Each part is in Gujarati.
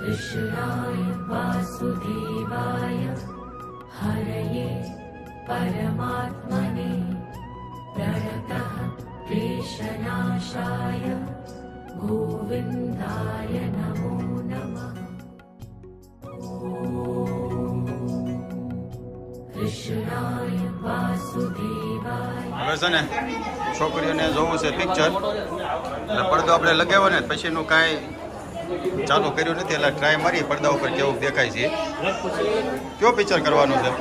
कृष्णाय वासुदेवाय हरये परमात्मने प्रणतः क्लेशनाशाय गोविन्दाय नमो नमः कृष्णाय वासुदेवाय હવે છે ને છોકરીઓને જોવું છે પિક્ચર એટલે પડદો આપણે લગાવ્યો ને પછીનું કાંઈ ચાલુ કર્યું નથી એટલે ટ્રાય મારી પડદા ઉપર કેવું દેખાય છે. કયો પિક્ચર કરવાનું છે?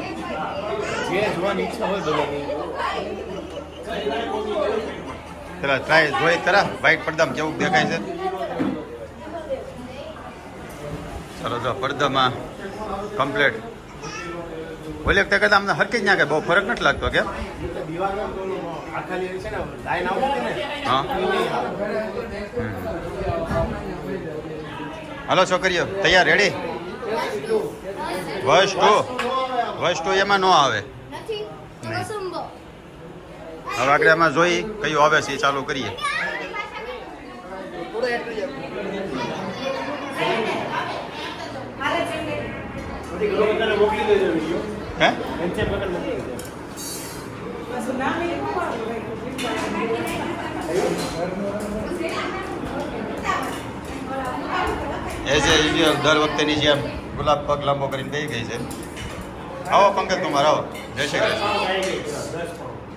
પેલા ટ્રાય જોઈ ખરા વ્હાઈટ પડદામાં કેવું દેખાય છે? ચાલો જો પડદામાં કમ્પ્લીટ ઓલી વખતે કદાચ અમને હરકી જ ના કે બહુ ફરક નથી લાગતો કે? હા. હાલો છોકરીઓ, તૈયાર રેડી વર્ષ ટુ વર્ષ ટુ એમાં ન આવે. હવે આપણે એમાં જોઈ કયું આવે છે એ ચાલુ કરીએ. હે પેન્શન વગર મોકલી દેજો એઝ એ યુઝ્યુઅલ દર વખતેની જેમ ગુલાબ પગ લાંબો કરીને બેસી ગઈ છે. આવો પંકજ કુમાર આવો. જય શ્રી કૃષ્ણ.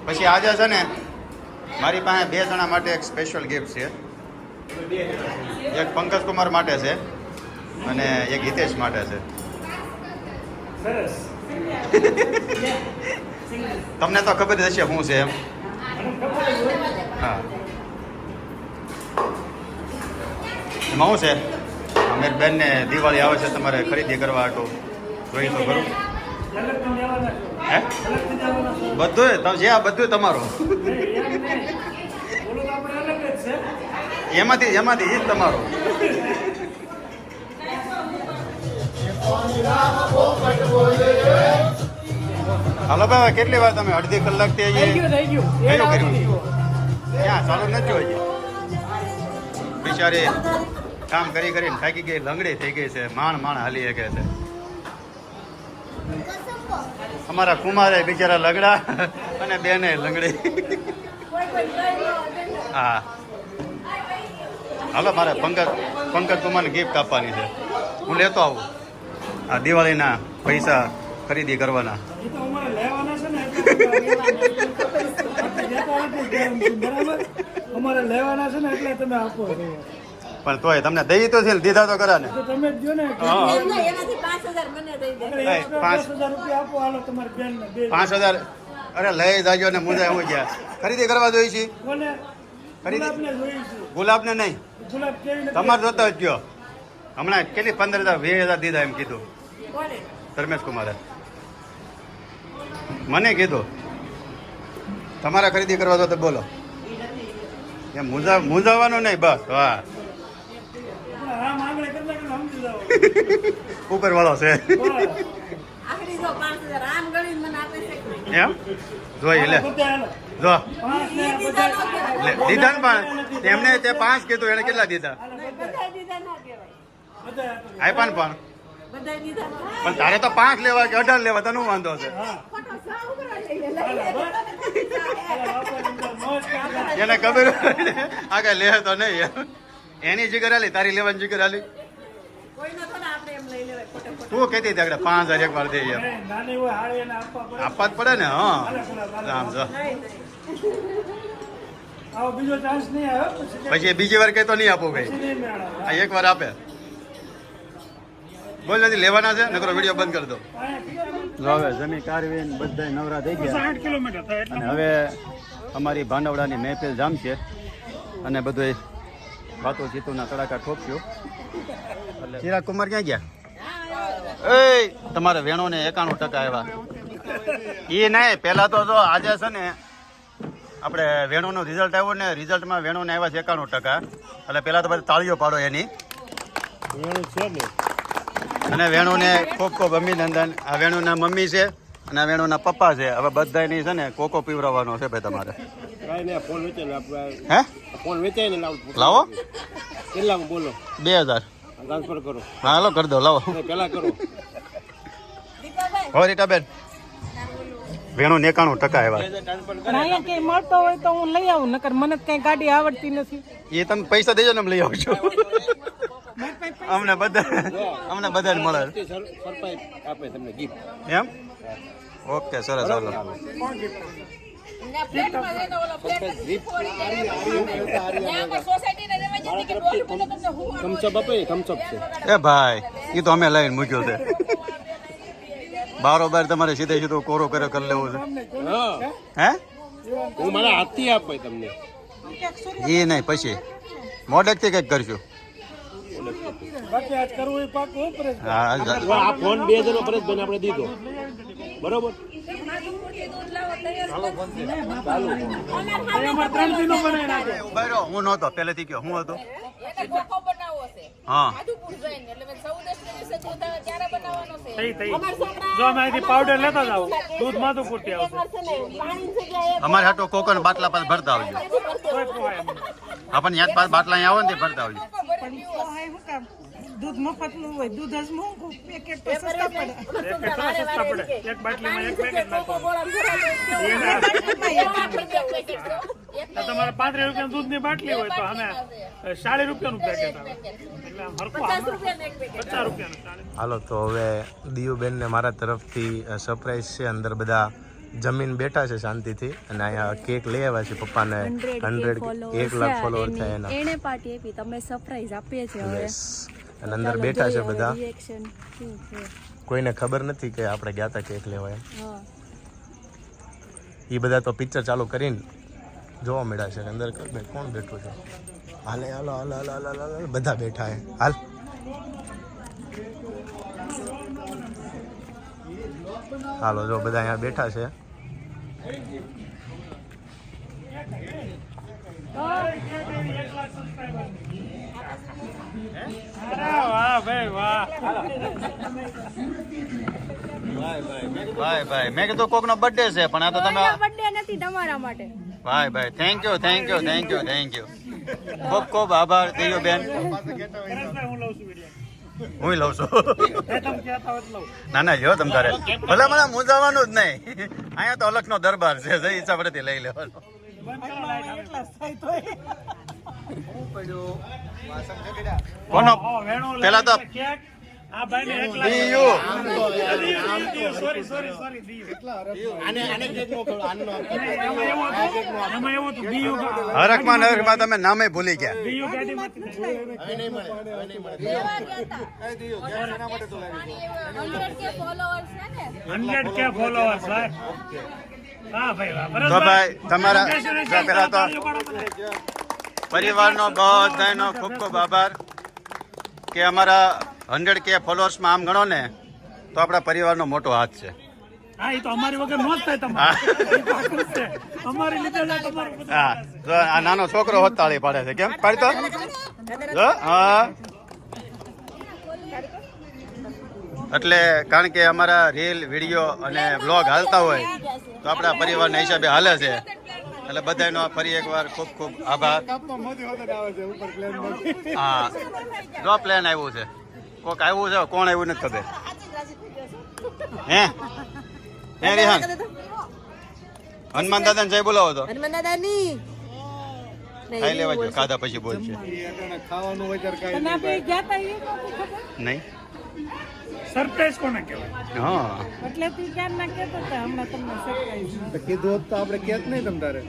પછી આજે છે ને મારી પાસે બે જણા માટે એક સ્પેશિયલ ગિફ્ટ છે. બે એક પંકજ કુમાર માટે છે અને એક હિતેશ માટે છે. તમને તો ખબર જ હશે શું છે એમ. હા. એમાં શું છે? અમીર બેનને દિવાળી આવે છે તમારે ખરીદી કરવા હાટું જોઈ તો ખરું. હે? બધું તમે જે આ બધું તમારું. એમાંથી એમાંથી એ જ તમારું. હાલો ભાઈ કેટલી વાર તમે અડધી કલાકથી થી અહીંયા કર્યું? ક્યાં? ચાલુ નથી હોય બિચારી કામ કરી કરીને થાકી ગઈ, લંગડી થઈ ગઈ છે, માણ માણ હાલી શકે છે. અમારા કુમારે બિચારા લગડા અને બેને લંગડી. હા. હાલો, મારે પંકજ પંકજ કુમારને ગિફ્ટ આપવાની છે. હું લેતો આવું. આ દિવાળીના પૈસા ખરીદી કરવાના. અમારે લેવાના છે ને એટલે તમે આપો. પણ તોય તમને દઈ તો છે ને દીધા તો ખરા ને તમે જો ને પાંચ હજાર મને દઈ દે. આપણે એ, extra પાંચ- હજાર રૂપિયા આપો હાલો તમારી બેનને બે પાંચ હજાર. અરે લઈ જાજો ને મુંજા હું ગયા. ખરીદી કરવા જોઈ છે? કોને? ખરીદી- ગુલાબને જોઈ નહીં. ગુલાબ તમારે જોતા જ ગયો. હમણાં કેટલી? પંદર હજાર વીસ હજાર દીધા એમ કીધું. ધર્મેશ કુમારે મને કીધું. તમારે ખરીદી કરવા તો બોલો. એમ મુંજા મુંજાવાનું નહીં બસ વાહ આપણે હા માંગણે કરતા કે સમજી જાઓ ઉપર વાળો છે બરાબર. આખરી જો પાંચ હજાર આમ ગણીને મને આપે છે. કે નહીં? એમ? જોઈ લે. જો. દીધા ન પણ તેમને તે પાંચ કીધું એને કેટલા દીધા. આપ્યા ને પણ. પણ. તારે તો પાંચ લેવા કે અઢાર લેવા તને વાંધો છે? એને ખબર આગળ આ કઈ લે તો નહીં એની જીગર આલી તારી લેવાની જીગર આલી? તું કહેતી હતી આગળ? પાંચ હજાર એક વાર એને આપવા જ પડે ને હા. આવે પછી બીજી વાર કહેતો નહીં આપો ભાઈ. આ એક વાર આપે. બોલ નથી લેવાના છે? નકરો વીડિયો બંધ કરી દો. જો હવે જમી કારવીન બધા નવરા થઈ ગયા. સાઠ કિલોમીટર અને હવે અમારી ભાંડવડાની મહેફિલ જામશે. અને બધું વાતો ચીતુના તડાકા ઠોકશું. એટલે ચિરાગ કુમાર ક્યાં ગયા? એ તમારે વેણોને એકાણું ટકા આવ્યા એ નહીં પહેલાં તો જો આજે છે ને આપણે વેણુનું રિઝલ્ટ આવ્યું ને રિઝલ્ટમાં વેણુને આવ્યા છે એકાણું ટકા. એટલે પહેલાં તો બધા તાળીઓ પાડો એની. અને વેણુને ખૂબ ખૂબ અભિનંદન આ વેણુના મમ્મી છે અને આ વેણુના પપ્પા છે. હવે બધાની છે ને કોકો પીવરાવવાનો છે ભાઈ તમારે. ને હે? ફોન લાવું. લાવો? કેટલા બોલો? બે હજાર. ટ્રાન્સફર કરો. હા હાલો કરી દો લાવો. પેલા કરો. હો રીટાબેન વેણું નેકાણું ટકા એવા અહીંયા કઈ મળતો હોય તો હું લઈ આવું નકર મને કઈ ગાડી આવડતી નથી. એ તમે પૈસા દેજો ને અમે લઈ આવજો. અમને બધા અમને બધા મળે. આપે તમને ગિફ્ટ એમ? ઓકે સરસ ચાલો એ ભાઈ એ તો અમે લઈને મૂક્યો છે. બારોબાર તમારે સીધે સીધો કોરો કર્યો કરી લેવો છે. હે. હું? મારા હાથથી આપે તમને. એ નહીં પછી. મોડેકથી કંઈક કરશું. બાકી આજ કરવું એ પાકું હા. ફોન બે હજાર પરેશભાઈ આપણે દીધો. બરોબર એમાં ત્રણ દિનો બનાવી નાખે ઊભા રહો, હું નહોતો પહેલેથી કયો. હું હતો? હા. પાવડર લેતા જાવ દૂધ માથું પૂરતી આવશે અમારે હાટો કોકન બાટલા પાસે ભરતા આવજો. આપણને યાદ પાસ બાટલા અહીંયા આવે ને તે ભરતા આવજો. દૂધ મફતનું હોય દૂધ જ મોંઘું. પેકેટ તો સસ્તા પડે. એક તો સસ્તા પડે. એક બાટલીમાં એક પેકેટ નાખવાનું. તો તમારે પાંત્રીસ રૂપિયાનું દૂધની બાટલી હોય તો અમે સાડી રૂપિયાનું પેકેટ આવે. હાલો તો હવે દિયુબેનને મારા તરફથી સરપ્રાઈઝ છે. અંદર બધા જમીન બેઠા છે શાંતિથી. અને અહીંયા કેક લઈ આવ્યા છે પપ્પાને. હંડ્રેડ એક લાખ ફોલોવર થયા એના. એને પાર્ટી આપી. તમે સરપ્રાઈઝ આપીએ છીએ હવે. અને અંદર બેઠા છે બધા. કોઈને ખબર નથી કે આપણે ગયા હતા કેક લેવા એમ. એ બધા તો પિક્ચર ચાલુ કરીને જોવા મળ્યા છે અંદર કોણ બેઠું છે? હાલે હાલો હાલો હાલો હાલો હાલો હાલો. બધા બેઠા હે હાલ. હાલો જો બધા અહીંયા બેઠા છે અરે વાહ ભાઈ વાહ ભાઈ ભાઈ મેં કીધું કોકનો બર્થડે છે પણ આ તો તમે બર્થડે નથી તમારા માટે. ભાઈ ભાઈ thank you thank you thank you thank you ખૂબ ખૂબ આભાર થયો બેન. હું લઉં છું. હું ના ના જો તમ તારે ભલે મને મૂંઝાવાનું જ નહીં. અહીંયા તો અલગનો દરબાર છે જઈ ઈચ્છા પડે લઈ લેવાનો. કોનો પેલા તો તમે નામે ભૂલી ગયા. દિયો ગાડીમાંથી હવે નહીં મળે હવે નહીં મળે. હંડ્રેડ કે ફોલોવર્સ ભાઈ. હા ભાઈ વાહ. તો ભાઈ તમારા પેલા તો પરિવારનો બધાનો ખૂબ ખૂબ આભાર કે અમારા હંડ્રેડ કે ફોલોઅર્સમાં આમ ગણો ને તો આપણા પરિવારનો મોટો હાથ છે. હા એ તો અમારી વગર નો જ થાય તમારે. એ પાકું જ છે. અમારી લીધે આ તમારું હા આ નાનો છોકરો હોત તાળી પાડે છે. કેમ? પાડતો હા. એટલે કારણ કે અમારા રીલ વીડિયો અને બ્લોગ હાલતા હોય તો આપણા પરિવારના હિસાબે હાલે છે. એટલે બધાનો ફરી એકવાર ખૂબ ખૂબ આભાર. હા. જો પ્લેન આવ્યું છે. કોક આવ્યું છે કોણ આવ્યું નથી ખબર. હે? હે રેહાન? હનુમાન દાદાને જય બોલાવો તો. હનુમાન દાદાની? ખાઈ લેવા જો ખાધા પછી ગયા તા એ નહીં. સરપ્રાઈઝ કોને કહેવાય? હા. એટલે તું ક્યાં ના કહેતો હતા હમણાં તમને સરપ્રાઈઝ કીધું હોત તો આપણે કહેત નહીં તમ તારે.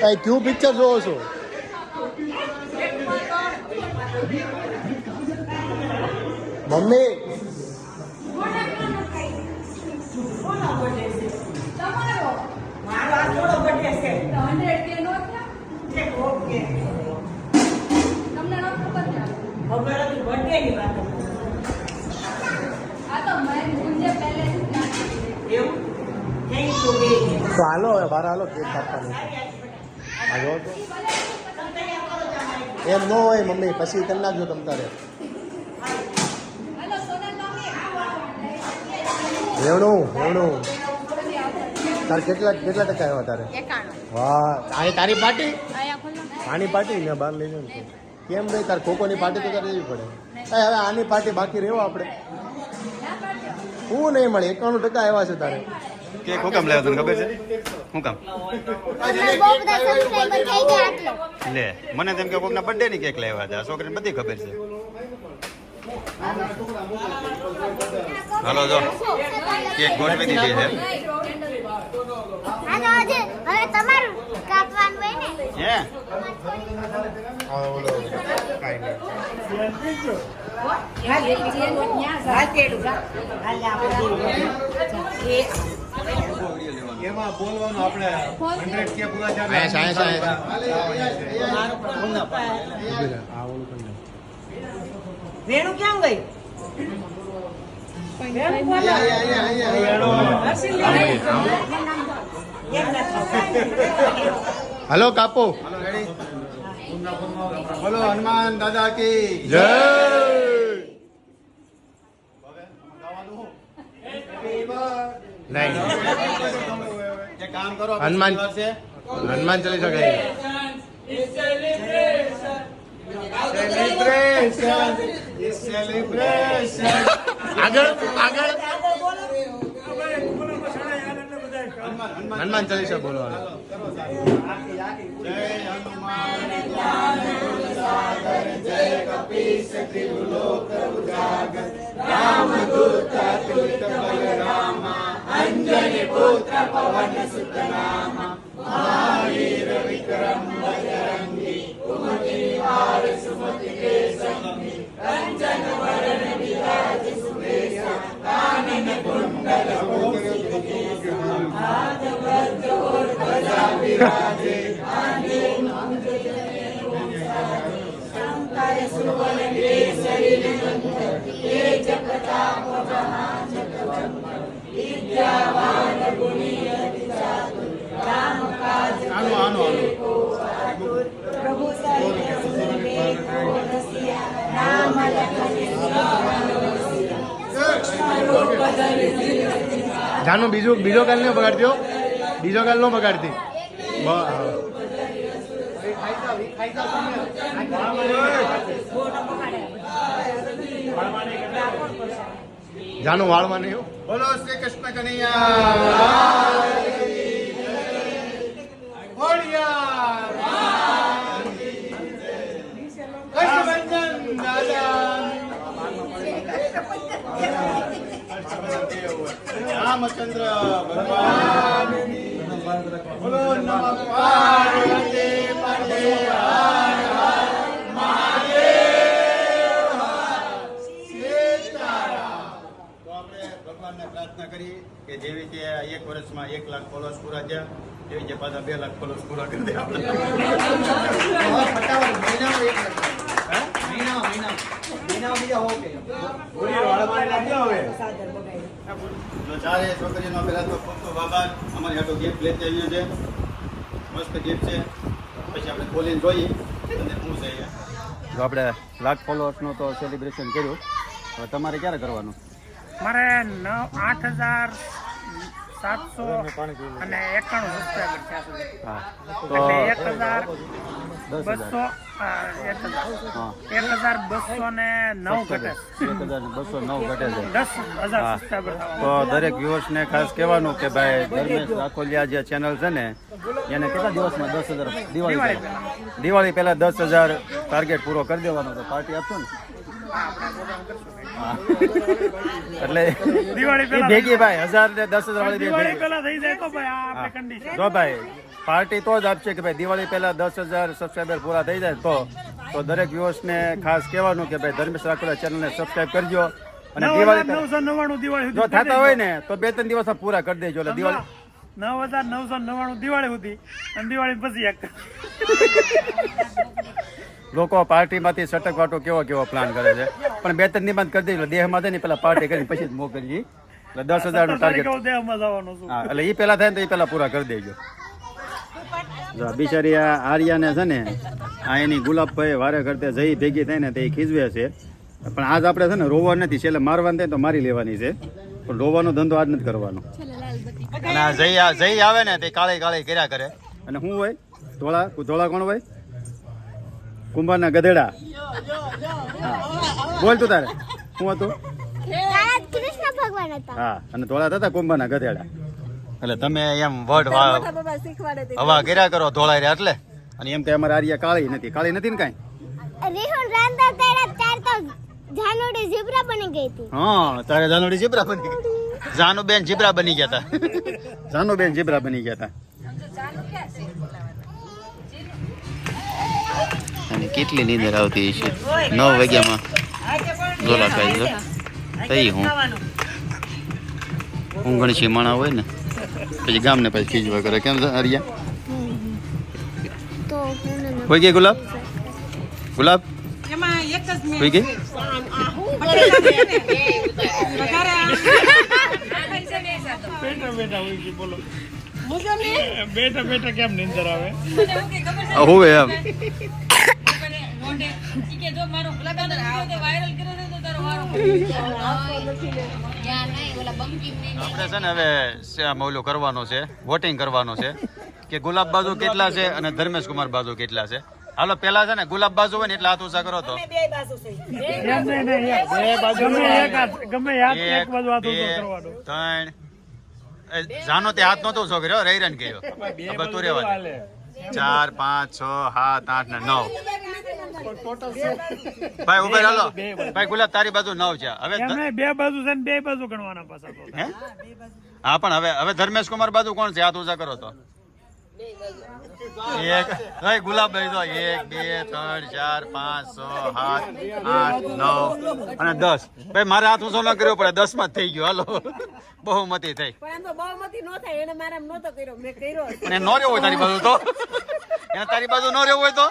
કઈ ક્યુ પિક્ચર જોવો છો? મમ્મી. તો હાલો હવે બાર હાલો કેક કાપવાનું આવ્યો એમ ન હોય મમ્મી પછી કરી નાખજો તમ તારે. રેવણું રેવણું. તારે કેટલા કેટલા ટકા આવ્યા તારે? વાહ આની તારી પાર્ટી? આની પાર્ટી? ને બહાર લઈ જાઉં કેમ ભાઈ તાર ખોખોની પાર્ટી તો તારે લેવી પડે. હવે આની પાર્ટી બાકી રહેવો આપણે. હું નહીં મળે એકાણું ટકા આવ્યા છે તારે. કે શું લેવા તને ખબર છે? શું કામ? લે મને તેમ કે કોકના બર્થડે ની કેક લેવા હતા. આ છોકરીને બધી ખબર છે. હાલો જો. કેક ગોઠવી દીધી છે. હા હવે તમારું કાપવાનું હોય ને? હે? ઓલો કાંઈ નહીં. એમાં બોલવાનું આપણે 100 કે પૂરા થયા અહીંયા સાયન્સ સાયન્સ. આ ઓલું કરી વેણુ ક્યાં ગઈ? હલો કાપો. બોલો હનુમાન દાદા કી જય. નહીં કામ કરો હનુમાન છે હનુમાન ચાલીસા ગાઈ આગળ આગળ હનુમાન ચાલીસા બોલવાનું આનું આનું આનું જાનું બીજું બીજો કાલ નહીં બગાડતી બીજો કાલ ન બગાડતી. બ- જાનું વાળમાં નહીં બોલો શ્રી કૃષ્ણ કનૈયા. રામચંદ્ર. ભગવાન બોલો નમઃ પાર્વતી. પતે હર હર મહાદેવ સીતારામ તો આપણે ભગવાનને પ્રાર્થના કરી કે જેવી રીતે એક વર્ષમાં એક લાખ ફોલોઅર્સ પૂરા થયા એવી રીતે પાછા બે લાખ ફોલોઅર્સ પૂરા કરી દે આપણે. ચારે છોકરીનો પહેલા તો ખૂબ ખૂબ આભાર. અમારી હાટો ગિફ્ટ લેતી આવ્યું છે. મસ્ત ગિફ્ટ છે. પછી આપણે ખોલીને જોઈએ અને શું છે. આપણે લાખ ફોલોઅર્સનું તો સેલિબ્રેશન કર્યું. હવે તમારે ક્યારે કરવાનું? મારે નવ આઠ હજાર સાતસો અને એકાણું સબસ્ક્રાઈબર થયા સુધી એટલે એક હજાર બસો એક હજાર. બસો ને નવ ઘટે એક હજાર બસો નવ ઘટે છે. દસ હજાર તો દરેક વ્યુઅર્સને ખાસ કહેવાનું કે ભાઈ ધર્મેશ રાખોલિયા જે ચેનલ છે ને એને કેટલા દિવસમાં દસ હજાર? દિવાળી દિવાળી પહેલાં. દસ હજાર ટાર્ગેટ પૂરો કરી દેવાનો તો પાર્ટી આપશો ને. એટલે દિવાળી ભેગી ભાઈ હજાર ને દસ હજાર વાળી દિવાળી પહેલા થઈ જાય તો ભાઈ આપણે કન્ડિશન જો ભાઈ પાર્ટી તો જ આપશે કે ભાઈ દિવાળી પહેલા દસ હજાર સબસ્ક્રાઈબર પૂરા થઈ જાય તો. તો દરેક વ્યુઅર્સને ખાસ કહેવાનું કે ભાઈ ધર્મેશ રાખોલિયા ચેનલને સબસ્ક્રાઈબ કરજો. અને દિવાળી નવસો નવ્વાણું દિવાળી જો થતા હોય ને તો બે ત્રણ દિવસ પૂરા કરી દેજો. એટલે દિવાળી નવ હજાર નવસો નવ્વાણું દિવાળી સુધી અને દિવાળી પછી એક. લોકો પાર્ટીમાંથી સટક વાટો કેવો કેવો પ્લાન કરે છે? પણ બે ત્રણ નિબંધ કરી દેજો દેહમાં નહીં ને પેલા પાર્ટી કરી પછી જ મોકલી કરીએ એટલે દસ હજારનું ટાર્ગેટ હું એટલે એ પેલા થાય ને તો એ પેલા પૂરા કરી દેજો. જો બિચારી આ આર્યાને છે ને આ એની ગુલાબભાઈ વારે કરતે જઈ ભેગી થાય ને તે ખીજવે છે. પણ આજ આપણે છે ને રોવા નથી છેલ્લે મારવાની થાય તો મારી લેવાની છે. પણ રોવાનો ધંધો આજ નથી કરવાનો. અને આ જઈ આ જઈ આવે ને તે કાળે કાળે કર્યા કરે. અને શું હોય? ધોળા? ધોળા કોણ હોય? કુંભારના ગધેડા. હા. બોલ તું તારે. શું હતું? કૃષ્ણ ભગવાન હતા. હા અને ધોળા થતા કુંભારના ગધેડા. એટલે તમે એમ વર્ડ મોટા બાબા શીખવાડે હવા કર્યા કરો ધોળા રહ્યા એટલે? અને એમ કે અમારે આર્યા કાળી નથી. કાળી નથી ને કાંઈ? રીહુણ રાંધા તેડા તાર તો જાનુડી ઝીબ્રા બની ગઈ હતી. હા તારે જાનુડી જીબ્રા બની ગઈ. જાનુબેન જીબ્રા બની ગયા હતા જાનુબેન જીબ્રા બની ગયા હતા અને કેટલી નીંદર આવતી છે નવ વાગ્યામાં. ઝોલા ખાઈ છે તઈ હું. ઊંઘણ છે માણા હોય ને પછી ગામને પછી ખીજવા કરે. કેમ હરિયા હોય ગઈ ગુલાબ? ગુલાબ? જ હોય ગઈ બેઠા બેઠા કેમ નિંદર આવે? હોવે એમ. આપણે છે ને હવે મૌલો કરવાનો છે વોટિંગ કરવાનો છે કે ગુલાબ બાજુ કેટલા છે અને ધર્મેશ કુમાર બાજુ કેટલા છે? હાલો પેલા છે ને ગુલાબ બાજુ હોય ને એટલે હાથ ઊંચા કરો તો. એમ નહીં, નહીં, એક. ગમે એક હાથ ગમે હાથ એક બાજુ હાથ બે, ઊંચો કરવાનો. ત્રણ. જાનો તે હાથ નતો ઊંચો કર્યો? રહીરન કર્યો. હવે રહેવાનું રેવા ચાર પાંચ છ સાત આઠ ને નવ. ભાઈ ઉભે હાલો ભાઈ ગુલાબ તારી બાજુ નવ છે. હવે બે બાજુ છે ને બે બાજુ ગણવાના પાછા હા? પણ હવે હવે ધર્મેશ કુમાર બાજુ કોણ છે? હાથ ઊંચા કરો તો. એક ભાઈ ગુલાબ ભાઈ તો એક બે ત્રણ ચાર પાંચ છ સાત આઠ નવ અને દસ. ભાઈ મારે હાથ ઊંચો ન કર્યો પડે. દસમાં જ થઈ ગયો. હાલો. બહુમતી થઈ. પણ એમ બહુમતી નો થાય. એને મારે એમ નહોતો કર્યો. મેં કર્યો અને ન રહેવું હોય તારી બાજુ તો. એને તારી બાજુ ન રહેવું હોય તો.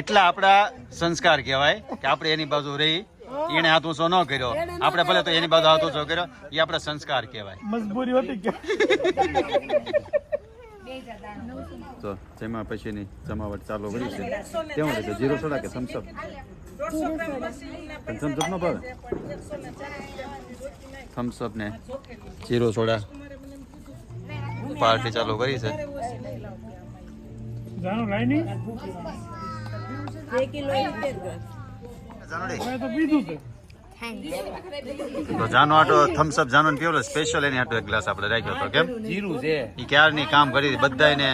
એટલા આપણા સંસ્કાર કહેવાય કે આપણે એની બાજુ રહી એને હાથ ઊંચો ન કર્યો. આપણે ભલે તો એની બાજુ હાથ ઊંચો કર્યો એ આપણા સંસ્કાર કહેવાય. મજબૂરી હતી કે? તો જેમાં પછીની જમાવટ ચાલુ કરી છે. કેવું છે જીરો સોડા કે થમ્સઅપ થમ્સઅપ નો ભાવે? થમ્સઅપ ને જીરો સોડા પાર્ટી ચાલુ કરી છે. જાનું લાઈ નહીં? બે કિલો સિત્તેર ગ્રામ જાનુડી, મેં તો પીધું છે. તો જાનો આટો થમ્સઅપ જાનો ને કેવલો સ્પેશિયલ એની આટો એક ગ્લાસ આપણે રાખ્યો હતો કેમ? જીરું છે. એ ક્યારની કામ કરી હતી? બધાને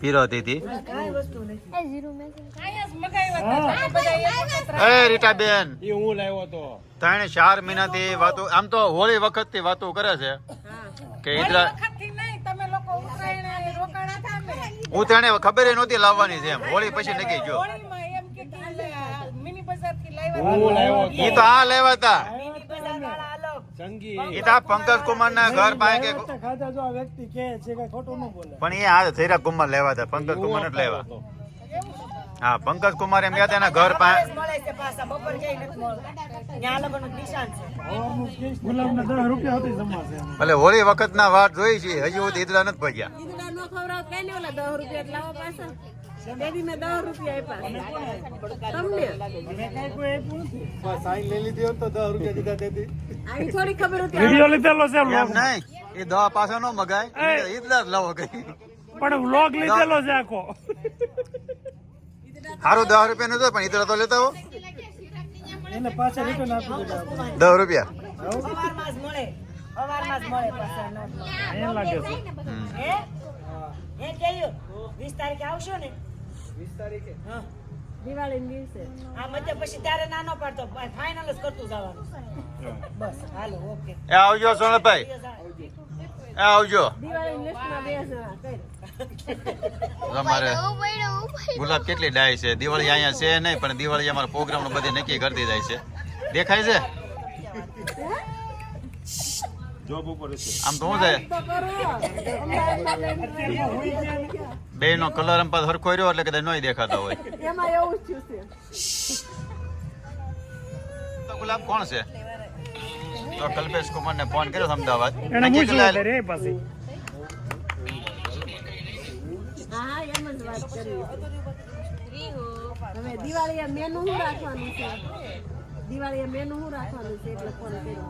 પીરોતી હતી એ ઝીરો મેં એ હું લાવ્યો તો ત્રણે ચાર મહિનાથી વાતો આમ તો હોળી વખતથી વાતો કરે છે કે ઈદરા વખતથી નહીં તમે લોકો ઉત્તરાયણ રોકાણા હતા ને ઉતરાણે ખબર નહોતી લાવવાની છે એમ હોળી પછી નક્કી હું લાવ્યો એ તો આ લેવા હતા. સંગી એ તો પંકજ કુમાર ના ઘર પાસે જો પણ એ આ થઈરા કુમાર લેવા હતા. પંકજ કુમાર જ લેવા. હા પંકજ કુમાર એમ કહેતા એના ઘર પાસે ગુલાબના દસ રૂપિયા હતી જમાશે ભલે હોળી વખત ના વાત જોઈ છે હજી સુધી ઈદરા નથી ભજ્યા. ઈદડા નો ખવરાવ કે ને ઓલા દસ રૂપિયા લાવો પાછા? બેબી મેં દસ રૂપિયા આપ્યા તમને? સાઈન લઈ લીધી હોત તો દસ રૂપિયા દીધા તેથી આવી થોડી ખબર હતી વિડિયો લીધેલો છે એમ નહીં એ દવા પાસે ન મગાય ઈદરા જ લાવો કઈ. પણ વ્લોગ લીધેલો છે આખો. સારું દસ રૂપિયા નું પણ ઈદરા તો લેતા હો. પાછા દસ રૂપિયા. એમ લાગે છે. દિવાળી દિવસે. એ આવજો સોનલભાઈ એ આવજો દિવાળી લિસ્ટમાં બે જણા કઈ તમારે હું પડ્યો હું તમારે ગુલાબ કેટલી ડાય છે? દિવાળી અહીંયા છે નહીં પણ દિવાળી અમારા પ્રોગ્રામ બધી નક્કી કરતી જાય છે. દેખાય છે? આમ તો શું છે બે નો કલર એમ પાછો હરખો રહ્યો એટલે કદાચ નહીં દેખાતા હોય. એમાં એવું જ થયું છે. તો ગુલાબ કોણ છે? તો કલ્પેશ કુમાર ને ફોન કર્યો અમદાવાદ. દિવાળી મેનુ શું રાખવાનું છે? દિવાળી મેનુ શું રાખવાનું છે એટલે ફોન કર્યો.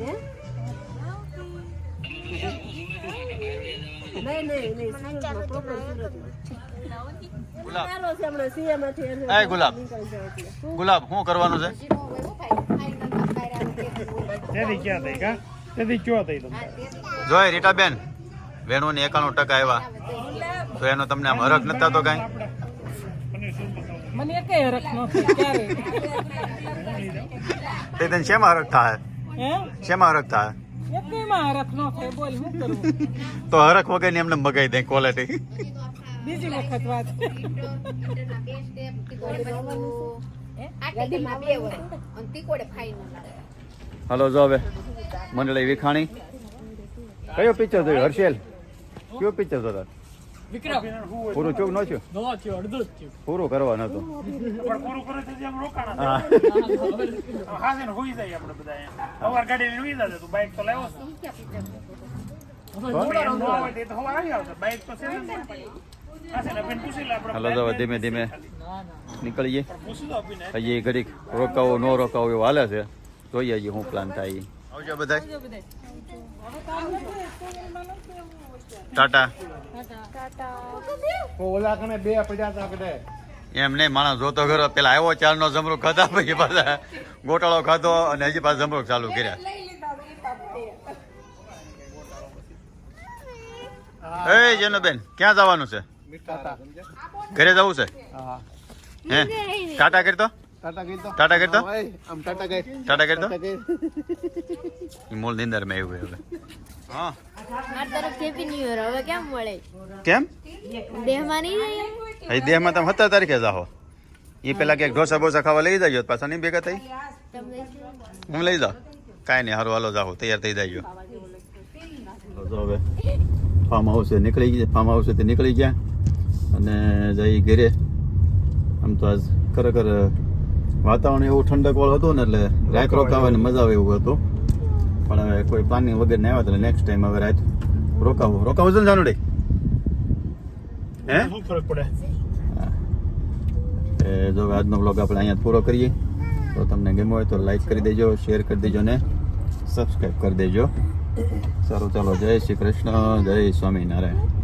હે? નહીં નહીં નહીં સુરતમાં ગુલાબ. ગુલાબ. શું કરવાનું છે? તેથી ક્યાં થઈ કા? તેથી ક્યાં થઈ તમે જોય રીટાબેન વેણુને એકાણું ટકા આવ્યા તો એનો તમને આમ હરખ નતા તો કાંઈ? મને એકેય હરખ ન ક્યારે તે તને શેમાં હરખ થાય? હે? શેમાં હરખ થાય? ન તો હરખ વગરની એમને મગાઈ દે ક્વોલિટી બીજી વખત વાત. હલો જો હવે મંડળી વિખાણી. કયો પિક્ચર જોયું હર્ષેલ? કયો પિક્ચર જોતા પૂરું ચૂક નો થયું? પૂરું કરવાનું હતું. હાલો પૂરું કરે છે જેમ રોકાણ હા. હાજર હોઈ જાય આપણે બધા અહીંયા. સવાર ગાડી લઈને હોઈ જાય તું બાઈક તો લાવ્યો છે. એમ ન આવે તો એ તો સવાર આવી આવશે. બાઈક તો છે ને. હા છે ને બેન પૂછી લે આપણે હલો જો ધીમે ધીમે નીકળીએ. હજી ઘડીક રોકાવો ન રોકાવો એવું હાલે છે. જોઈએ હજી હું પ્લાન થાય? આવજો બધા ટાટા. ઓલા કને બે પડ્યા હતા કદાચ એમ નહીં માણસ જોતો ખરો. પેલા આવ્યો ચાર નો જમરૂક ખાધા પછી પાછા ગોટાળો ખાધો અને હજી પાછા જમરૂક ચાલુ કર્યા. એ જેનુબેન ક્યાં જવાનું છે? ઘરે જવું છે? હા. હે? ટાટા કરતો ટાટા ગઈ તો ટાટા કરતો આમ ટાટા ગઈ ટાટા કરતો ટાટા ગઈ ઈ મૂળ નિંદર મેં એવું હવે હા મારી તરફથી હેપી ન્યુ યર હવે કેમ મળે કેમ દેહમાં નહીં જાય એમ? અહીં દેહમાં તમે સત્તર તારીખે જાઓ એ પેલા ક્યાંક ઢોસા બોસા ખાવા લઈ જાજો પાછા નહીં ભેગા થઈ તમને હું લઈ જાઉં કાંઈ નહીં હારું હાલો જાઓ તૈયાર થઈ જાય હવે ફાર્મ હાઉસે નીકળી ગયા ફાર્મ હાઉસેથી નીકળી ગયા અને જઈ ઘરે આમ તો આજ ખરેખર વાતાવરણ એવું ઠંડક વાળું હતું ને એટલે રાત રોકાવાની મજા આવે એવું હતું. પણ હવે કોઈ પ્લાનિંગ વગર નહીં આવ્યા એટલે નેક્સ્ટ ટાઈમ હવે રાત રોકાવું. રોકાવું છે ને જાનુડી? હે? શું ફરક પડે? એ જો આજનો બ્લોગ આપણે અહીંયા પૂરો કરીએ. તો તમને ગમ્યો હોય તો લાઈક કરી દેજો શેર કરી દેજો ને સબસ્ક્રાઈબ કરી દેજો. સારું ચાલો જય શ્રી કૃષ્ણ જય સ્વામિનારાયણ.